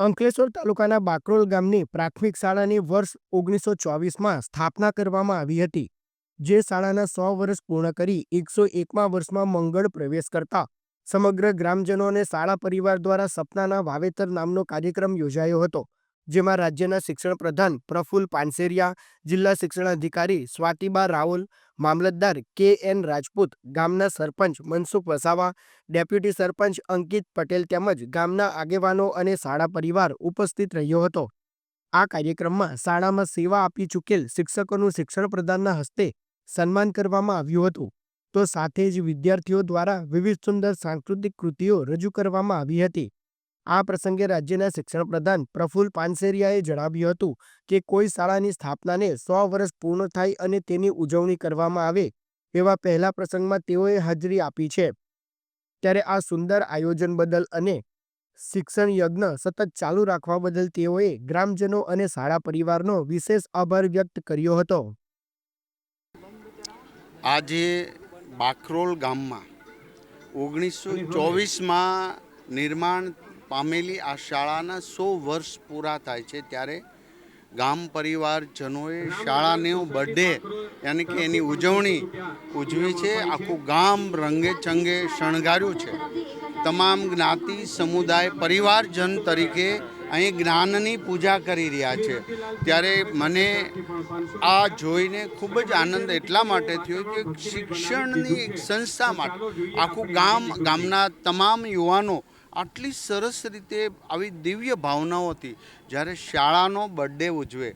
અંકલેશ્વર તાલુકાના બાકરોલ ગામની પ્રાથમિક શાળાની વર્ષ ઓગણીસો ચોવીસમાં સ્થાપના કરવામાં આવી હતી, જે શાળાના સો વર્ષ પૂર્ણ કરી એકસો એકમા વર્ષમાં મંગળ પ્રવેશ કરતા સમગ્ર ગ્રામજનો અને શાળા પરિવાર દ્વારા સપનાના વાવેતર નામનો કાર્યક્રમ યોજાયો હતો. જેમાં રાજ્યના શિક્ષણ પ્રધાન પ્રફુલ પાનસેરિયા, જિલ્લા શિક્ષણાધિકારી સ્વાતિબા રાઓલ મામલતદાર કે એન રાજપૂત, ગામના સરપંચ મનસુખ વસાવા, ડેપ્યુટી સરપંચ અંકિત પટેલ તેમજ ગામના આગેવાનો અને શાળા પરિવાર ઉપસ્થિત રહ્યો હતો. આ કાર્યક્રમમાં શાળામાં સેવા આપી ચૂકેલ શિક્ષકોનું શિક્ષણ પ્રધાનના હસ્તે સન્માન કરવામાં આવ્યું હતું. તો સાથે જ વિદ્યાર્થીઓ દ્વારા વિવિધ સુંદર સાંસ્કૃતિક કૃતિઓ રજૂ કરવામાં આવી હતી. આ પ્રસંગે રાજ્યના શિક્ષણ પ્રધાન પ્રફુલ પાનસેરિયાએ જણાવ્યું હતું કે કોઈ શાળાની સ્થાપનાને સો વર્ષ પૂર્ણ થાય અને તેની ઉજવણી કરવામાં આવે એવા પહેલા પ્રસંગમાં તેઓએ હાજરી આપી છે. ત્યારે આ સુંદર આયોજન બદલ અને શિક્ષણ યજ્ઞ સતત ચાલુ રાખવા બદલ તેઓએ ગ્રામજનો અને શાળા પરિવારનો વિશેષ આભાર વ્યક્ત કર્યો હતો. આજે બાખરોલ ગામમાં ઓગણીસો ચોવીસમાં નિર્માણ પામેલી આ શાળાના સો વર્ષ પૂરા થાય છે ત્યારે ગામ પરિવારજનોએ શાળાનો બર્થડે યાની કે એની ઉજવણી ઉજવી છે આખું ગામ રંગે ચંગે શણગાર્યું છે. તમામ જ્ઞાતિ સમુદાય પરિવારજન તરીકે અહીં જ્ઞાનની પૂજા કરી રહ્યા છે. ત્યારે મને આ જોઈને ખૂબ જ આનંદ એટલા માટે થયો કે શિક્ષણની એક સંસ્થા માટે આખું ગામ ગામના તમામ યુવાનો આટલી સરસ રીતે આવી દિવ્ય ભાવનાઓથી જ્યારે શાળાનો બર્થડે ઉજવે